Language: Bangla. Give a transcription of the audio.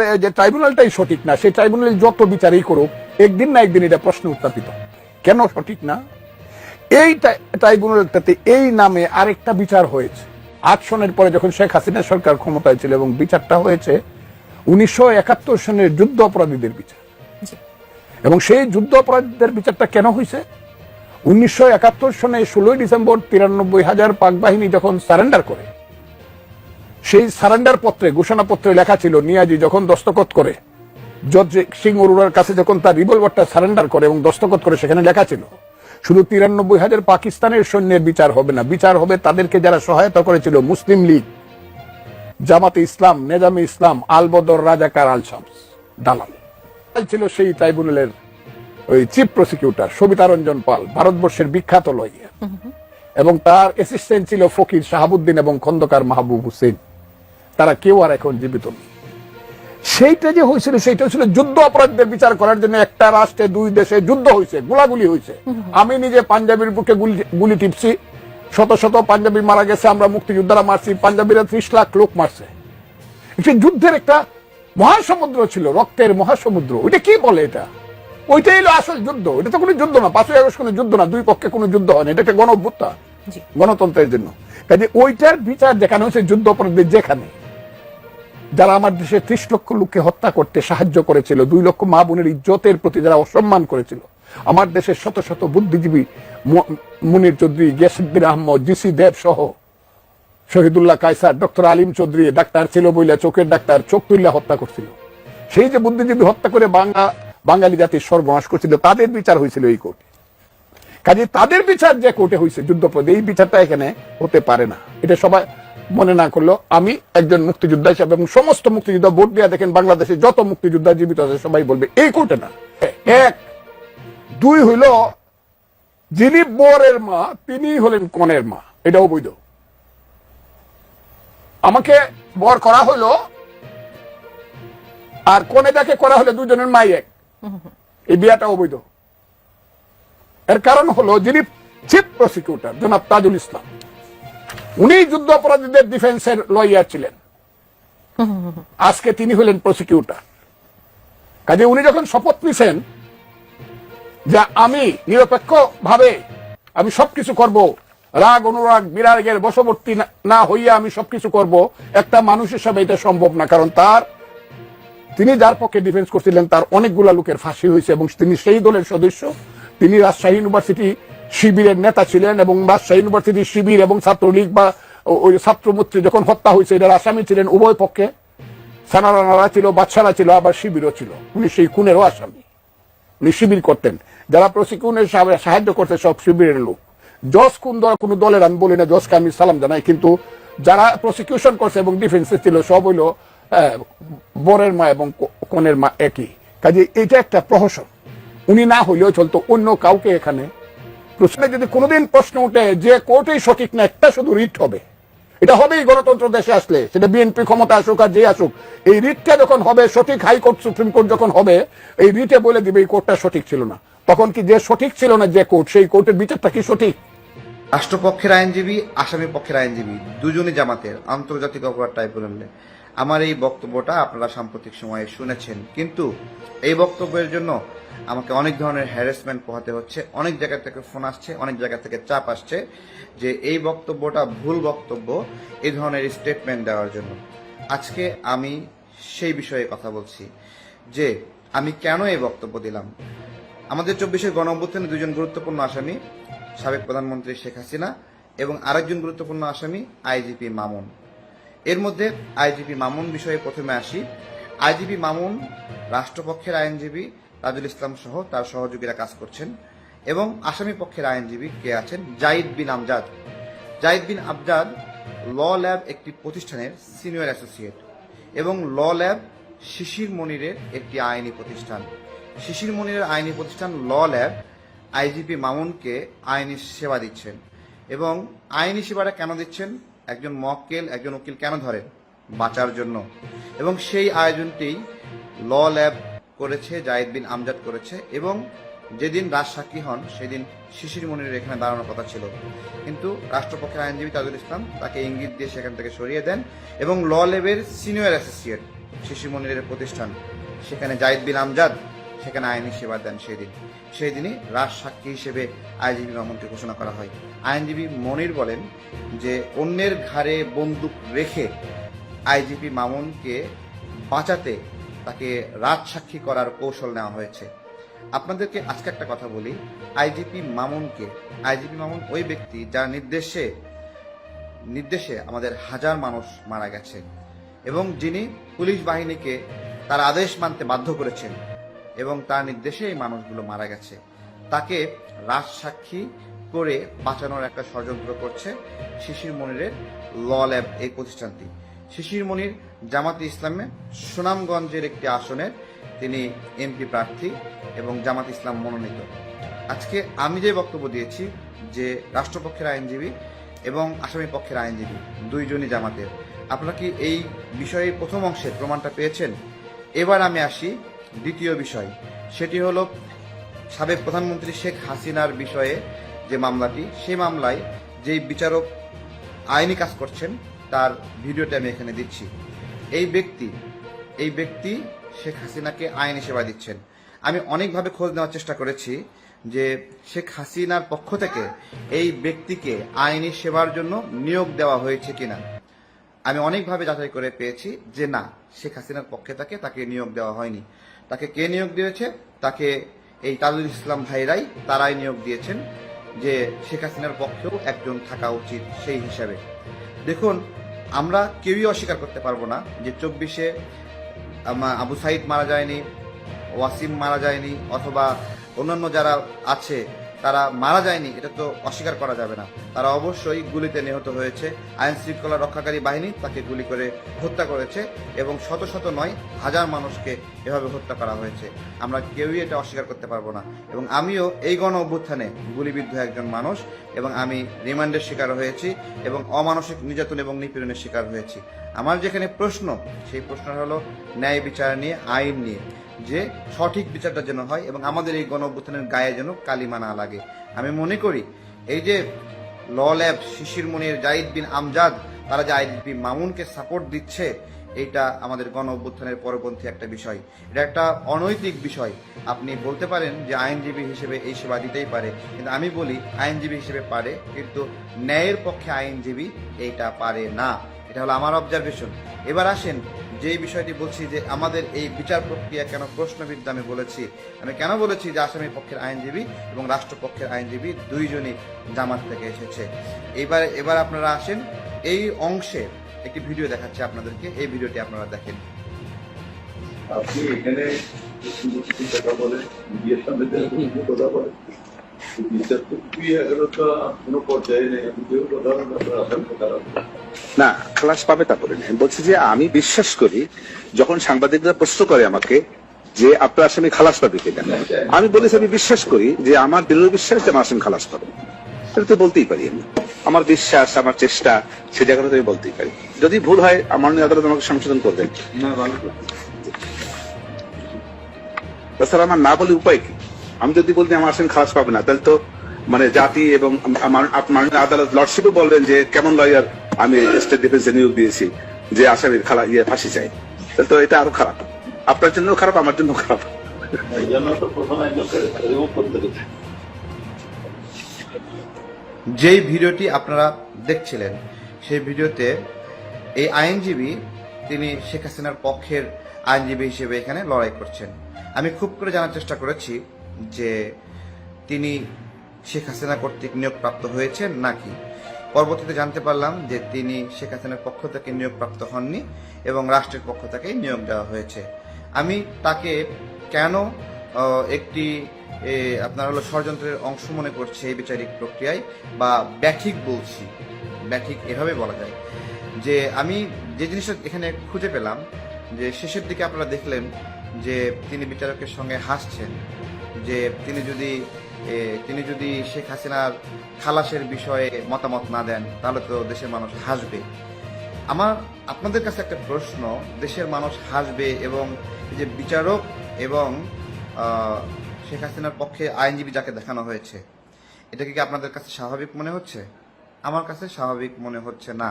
বিচার যে ট্রাইব্যুনালটাই সঠিক না সেই ট্রাইব্যুনাল যত বিচারই করুক একদিন না একদিন এটা প্রশ্ন উত্থাপিত। কেন সঠিক না? এই ট্রাইব্যুনালটাতে এই নামে আরেকটা বিচার হয়েছে। আট সনের পরে যখন শেখ হাসিনা সরকার ক্ষমতায় ছিল এবং বিচারটা হয়েছে উনিশশো একাত্তর সনের যুদ্ধ অপরাধীদের বিচার। এবং সেই যুদ্ধ অপরাধীদের বিচারটা কেন হয়েছে? উনিশশো একাত্তর সনে ষোলোই ডিসেম্বর তিরানব্বই হাজার পাক বাহিনী যখন সারেন্ডার করে সেই সারেন্ডার পত্রে ঘোষণাপত্রে লেখা ছিল নিয়াজি যখন দস্তখত করে জজ সিং অরোরার কাছে যখন তার রিভলভারটা সারেন্ডার করে এবং দস্তখত করে সেখানে লেখা ছিল শুধু তিরানব্বই হাজার পাকিস্তানের সৈন্যের বিচার হবে না বিচার হবে তাদেরকে যারা সহায়তা করেছিল মুসলিম লীগ জামাতে ইসলাম নেজামে ইসলাম আলবদর রাজাকার আল শামস দালাল। ছিল সেই ট্রাইব্যুনালের ওই চিফ প্রসিকিউটর সবিতা রঞ্জন পাল ভারতবর্ষের বিখ্যাত লয়ার এবং তার অ্যাসিস্ট্যান্ট ছিল ফকির শাহাবুদ্দিন এবং খন্দকার মাহবুব হুসেন। তারা কেউ আর এখন জীবিত নেই। সেইটা যে হয়েছিল সেইটা হয়েছিল যুদ্ধ অপরাধীদের বিচার করার জন্য একটা রাষ্ট্রে দুই দেশে যুদ্ধ হয়েছে গোলাগুলি হয়েছে। আমি নিজে পাঞ্জাবির বুকে গুলি টিপছি। শত শত পাঞ্জাবি মারা গেছে আমরা মুক্তিযোদ্ধারা মারছি পাঞ্জাবিরা ত্রিশ লাখ লোক মারছে। একটি যুদ্ধের একটা মহাসমুদ্র ছিল রক্তের মহাসমুদ্র। ওইটা কি বলে এটা? ওইটাই হলো আসল যুদ্ধ। এটা তো কোনো যুদ্ধ না পাঁচই আগস্ট কোনো যুদ্ধ না দুই পক্ষে কোনো যুদ্ধ হয় না। এটা একটা গণ গণতন্ত্রের জন্য। কাজে ওইটার বিচার দেখানো হয়েছে যুদ্ধ অপরাধীদের যেখানে যারা আমার দেশে ত্রিশ লক্ষ লোককে হত্যা করতে সাহায্য করেছিল, দুই লক্ষ মা বোনের ইজ্জতের প্রতি যারা অসম্মান করেছিল। আমার দেশের শত শত বুদ্ধিজীবী মুনির চৌধুরী গিয়াসুদ্দিন আহমদ, জিসি দেব সহ শহীদুল্লাহ কায়সার, ডক্টর আলিম চৌধুরী, ডাক্তার ছিল বইলা চোখের ডাক্তার, চোখ তুল্লা হত্যা করছিল। সেই যে বুদ্ধিজীবী হত্যা করে বাংলা, বাঙালি জাতির সর্বনাশ করছিল, তাদের বিচার হয়েছিল এই কোর্টে। কাজে তাদের বিচার যে কোর্টে হয়েছে যুদ্ধপদে এই বিচারটা এখানে হতে পারে না। এটা সবাই মনে না করল আমি একজন মুক্তিযোদ্ধা হিসাবে এবং সমস্ত মুক্তিযোদ্ধা ভোট দিয়ে দেখেন বাংলাদেশে যত মুক্তিযোদ্ধা জীবিত আছে, সবাই বলবে, এই কোর্টে না। এক, দুই হইল, যিনি বরের মা তিনি হলেন কনের মা, এটাও বৈধ। আমাকে বর করা হলো আর কনে যাকে করা হলো দুজনের মাই এক। এই বিয়াটা অবৈধ। এর কারণ হলো যিনি চিফ প্রসিকিউটর, জনাব তাজুল ইসলাম। উনি যুদ্ধ অপরাধীদের ডিফেন্সের লয়ার ছিলেন। আজকে তিনি হলেন প্রসিকিউটর কাজে উনি যখন শপথ নিছেন যে আমি নিরপেক্ষ ভাবে আমি সবকিছু করব, রাগ, অনুরাগ, বিরাগের বশবর্তী না- হইয়া আমি সবকিছু করব, একটা মানুষ হিসাবে এটা সম্ভব না, কারণ তার, তিনি যার পক্ষে ডিফেন্স করছিলেন, তার অনেকগুলা লোকের ফাঁসি হয়েছে এবং তিনি সেই দলের সদস্য, তিনি রাজশাহী ইউনিভার্সিটি শিবিরের নেতা ছিলেন এবং রাজশাহী ইউনিভার্সিটি শিবির এবং ছাত্রলীগ বা ওই ছাত্রমূর্তি যখন হত্যা হয়েছে এটার আসামি ছিলেন উভয় পক্ষে। সানারানারা ছিল বাচ্চারা ছিল, আবার শিবিরও ছিল। উনি সেই খুনেরও আসামি। উনি শিবির করতেন। যারা প্রসিকিউশনের সাহায্য করতে সব শিবিরের লোক। জজ কোন দল কোন দলের, আমি বলি না, জজকে আমি সালাম জানাই, কিন্তু যারা প্রসিকিউশন করছে এবং ডিফেন্সে ছিল, সব হইল বরের মা এবং কনের মা একই। কাজে এটা একটা প্রহসন। উনি না হইলেও চলতো, অন্য কাউকে এখানে প্রশ্নে যদি কোনোদিন প্রশ্ন উঠে যে কোর্টেই সঠিক না, একটা শুধু রিট হবে। এটা হবেই গণতন্ত্র দেশে আসলে, সেটা বিএনপি ক্ষমতা আসুক আর যে আসুক। এই রিটটা যখন হবে, সঠিক হাইকোর্ট, সুপ্রিম কোর্ট যখন হবে, এই রিটে বলে দিবে এই কোর্টটা সঠিক ছিল না। তখন কি যে সঠিক ছিল না যে কোর্ট, সেই কোর্টের বিচারটা কি সঠিক? রাষ্ট্রপক্ষের আইনজীবী আসামি পক্ষের আইনজীবী, দুজনই জামাতের আন্তর্জাতিক অপরাধ ট্রাইব্যুনালে। আমার এই বক্তব্যটা আপনারা সাম্প্রতিক সময়ে শুনেছেন, কিন্তু এই বক্তব্যের জন্য আমাকে অনেক ধরনের হ্যারাসমেন্ট পোহাতে হচ্ছে, অনেক জায়গা থেকে ফোন আসছে, অনেক জায়গা থেকে চাপ আসছে যে এই বক্তব্যটা ভুল বক্তব্য, এই ধরনের স্টেটমেন্ট দেওয়ার জন্য। আজকে আমি সেই বিষয়ে কথা বলছি যে আমি কেন এই বক্তব্য দিলাম। আমাদের চব্বিশের গণ অভ্যুত্থানে দুজন গুরুত্বপূর্ণ আসামি, সাবেক প্রধানমন্ত্রী শেখ হাসিনা এবং আরেকজন গুরুত্বপূর্ণ আসামি আইজিপি মামুন। এর মধ্যে আইজিপি মামুন বিষয়ে প্রথমে আসি। আইজিপি মামুন রাষ্ট্রপক্ষের আইনজীবী তাজুল ইসলাম সহ তার সহযোগীরা কাজ করছেন এবং আসামি পক্ষের আইনজীবী কে আছেন জাইদ বিন আমজাদ। জাইদ বিন আবজাদ ল ল্যাব একটি প্রতিষ্ঠানের সিনিয়র অ্যাসোসিয়েট এবং ল ল্যাব শিশির মনিরের একটি আইনি প্রতিষ্ঠান। শিশির মনিরের আইনি প্রতিষ্ঠান ল ল্যাব আইজিপি মামুনকে আইনি সেবা দিচ্ছেন এবং আইনি সেবাটা কেন দিচ্ছেন? একজন মক্কেল, একজন উকিল কেন ধরে? বাঁচার জন্য। এবং সেই আয়োজনটি ল ল্যাব করেছে জাহিদ বিন আমজাদ করেছে। এবং যেদিন রাজ সাক্ষী হন, সেদিন শিশির মনিরের এখানে দাঁড়ানোর কথা ছিল। কিন্তু রাষ্ট্রপক্ষের আইনজীবী তাজুল ইসলাম তাকে ইঙ্গিত দিয়ে সেখান থেকে সরিয়ে দেন এবং ল ল্যাবের সিনিয়র অ্যাসোসিয়েট শিশুমনিরের প্রতিষ্ঠান, সেখানে জাহিদ বিন আমজাদ সেখানে আইনি সেবা দেন সেই দিন সেই দিনই রাজ সাক্ষী হিসেবে আইনজীবী মামুনকে ঘোষণা করা হয়। আইনজীবী মনির বলেন যে, অন্যের ঘাড়ে বন্দুক রেখে আইজিপি মামুনকে বাঁচাতে তাকে রাজ সাক্ষী করার কৌশল নেওয়া হয়েছে। আপনাদেরকে আজকে একটা কথা বলি। আইজিপি মামুনকে আইজিপি মামুন ওই ব্যক্তি যার নির্দেশে নির্দেশে আমাদের হাজার মানুষ মারা গেছে এবং যিনি পুলিশ বাহিনীকে তার আদেশ মানতে বাধ্য করেছেন। এবং তার নির্দেশে এই মানুষগুলো মারা গেছে। তাকে রাজ সাক্ষী করে বাঁচানোর একটা ষড়যন্ত্র করছে শিশির মনিরের ল ল্যাব এই প্রতিষ্ঠানটি। শিশির মনির জামাতে ইসলামে সুনামগঞ্জের একটি আসনের তিনি এমপি প্রার্থী এবং জামাত ইসলাম মনোনীত। আজকে আমি যে বক্তব্য দিয়েছি যে রাষ্ট্রপক্ষের আইনজীবী এবং আসামি পক্ষের আইনজীবী, দুইজনই জামাতের। আপনারা কি এই বিষয়ে প্রথম অংশে প্রমাণটা পেয়েছেন? এবার আমি আসি দ্বিতীয় বিষয়, সেটি হলো সাবেক প্রধানমন্ত্রী শেখ হাসিনার বিষয়ে যে মামলাটি, সেই মামলায় যেই বিচারক আইনি কাজ করছেন, তার ভিডিওটা আমি এখানে দিচ্ছি। এই ব্যক্তি এই ব্যক্তি শেখ হাসিনাকে আইনি সেবা দিচ্ছেন। আমি অনেকভাবে খোঁজ নেওয়ার চেষ্টা করেছি যে শেখ হাসিনার পক্ষ থেকে এই ব্যক্তিকে আইনি সেবার জন্য নিয়োগ দেওয়া হয়েছে কিনা। আমি অনেকভাবে যাচাই করে পেয়েছি যে না, শেখ হাসিনার পক্ষে তাকে তাকে নিয়োগ দেওয়া হয়নি। তাকে কে নিয়োগ দিয়েছে? তাকে এই তাজুল ইসলাম ভাইরাই, তারাই নিয়োগ দিয়েছেন যে শেখ হাসিনার পক্ষেও একজন থাকা উচিত সেই হিসাবে। দেখুন, আমরা কেউই অস্বীকার করতে পারব না যে চব্বিশে আবু সাইদ মারা যায়নি, ওয়াসিম মারা যায়নি, অথবা অন্যান্য যারা আছে তারা মারা যায়নি, এটা তো অস্বীকার করা যাবে না। তারা অবশ্যই গুলিতে নিহত হয়েছে। আইন শৃঙ্খলা রক্ষাকারী বাহিনী তাকে গুলি করে হত্যা করেছে এবং শত শত নয়, হাজার মানুষকে এভাবে হত্যা করা হয়েছে। আমরা কেউই এটা অস্বীকার করতে পারব না। এবং আমিও এই গণ অভ্যুত্থানে গুলিবিদ্ধ একজন মানুষ এবং আমি রিমান্ডের শিকার হয়েছি এবং অমানসিক নির্যাতন এবং নিপীড়নের শিকার হয়েছি। আমার যেখানে প্রশ্ন, সেই প্রশ্ন হলো ন্যায় বিচার নিয়ে, আইন নিয়ে। যে সঠিক বিচারটা যেন হয় এবং আমাদের এই গণ অভ্যুত্থানের গায়ে যেন কালিমা না লাগে। আমি মনে করি, এই যে ল ল্যাব শিশির মনির জাহিদ বিন আমজাদ, তারা যে আইডিপি মামুনকে সাপোর্ট দিচ্ছে, এইটা আমাদের গণ অভ্যুত্থানের পরপন্থী একটা বিষয়। এটা একটা অনৈতিক বিষয়। আপনি বলতে পারেন যে আইনজীবী হিসেবে এই সেবা দিতেই পারে, কিন্তু আমি বলি আইনজীবী হিসেবে পারে, কিন্তু ন্যায়ের পক্ষে আইনজীবী এইটা পারে না। এটা হলো আমার অবজারভেশন এবার আসেন যে বিষয়টি বলছি যে আমাদের এই বিচার প্রক্রিয়া কেন প্রশ্নবিদ্ধ আমি বলেছি, আমি কেন বলেছি যে আসামি পক্ষের আইনজীবী এবং রাষ্ট্রপক্ষের আইনজীবী দুইজনই জামাত থেকে এসেছে। এবার এবার আপনারা আসেন, এই অংশে একটি ভিডিও দেখাচ্ছি আপনাদেরকে, এই ভিডিওটি আপনারা দেখেন। আপনি এখানে কথা বলেন মিডিয়ার সামনে কথা বলেন কোনো পর্যায়ে নেই, আমি কেউ কথা আশঙ্কা খারাপ না খালাস পাবে তা বলে আমি বলছি যে আমি বিশ্বাস করি যখন সাংবাদিকরা প্রশ্ন করে আমাকে যে আপনার আসামি খালাস পাবে কিনা? আমি বলেছি আমি বিশ্বাস করি যে আমার দৃঢ় বিশ্বাস যে আমার আসামি খালাস পাবে। এটা তো বলতেই পারি আমি। আমার বিশ্বাস আমার চেষ্টা সে জায়গাটা তো আমি বলতেই পারি। যদি ভুল হয় আমার নিয়ে আদালত আমাকে সংশোধন করবেন। তাছাড়া আমার না বলে উপায় কি? আমি যদি বলতে আমার আসামি খালাস পাবে না তাহলে তো মানে জাতি এবং আমার মাননীয় আদালত লর্ডশিপও বলবেন যে কেমন লয়ার আমি স্টেট ডিফেন্সে নিয়োগ দিয়েছি যে আসামির খালা ইয়ে ফাঁসি চাই। তো এটা আরও খারাপ। আপনার জন্য খারাপ আমার জন্য খারাপ যেই ভিডিওটি আপনারা দেখছিলেন সেই ভিডিওতে এই আইনজীবী তিনি শেখ হাসিনার পক্ষের আইনজীবী হিসেবে এখানে লড়াই করছেন। আমি খুব করে জানার চেষ্টা করেছি যে তিনি শেখ হাসিনা কর্তৃক নিয়োগপ্রাপ্ত হয়েছেন নাকি। পরবর্তীতে জানতে পারলাম যে তিনি শেখ হাসিনার পক্ষ থেকে নিয়োগপ্রাপ্ত হননি এবং রাষ্ট্রের পক্ষ থেকে নিয়োগ দেওয়া হয়েছে। আমি তাকে কেন একটি আপনার হলো ষড়যন্ত্রের অংশ মনে করছে এই বিচারিক প্রক্রিয়ায় বা ব্যাঠিক বলছি, ব্যাঠিক এভাবে বলা যায়। যে আমি যে জিনিসটা এখানে খুঁজে পেলাম, যে শেষের দিকে আপনারা দেখলেন যে তিনি বিচারকের সঙ্গে হাসছেন, যে তিনি যদি তিনি যদি শেখ হাসিনার খালাসের বিষয়ে মতামত না দেন, তাহলে তো দেশের মানুষ হাসবে। আমার, আপনাদের কাছে একটা প্রশ্ন, দেশের মানুষ হাসবে এবং যে বিচারক এবং শেখ হাসিনার পক্ষে আইনজীবী যাকে দেখানো হয়েছে এটাকে কি আপনাদের কাছে স্বাভাবিক মনে হচ্ছে? আমার কাছে স্বাভাবিক মনে হচ্ছে না।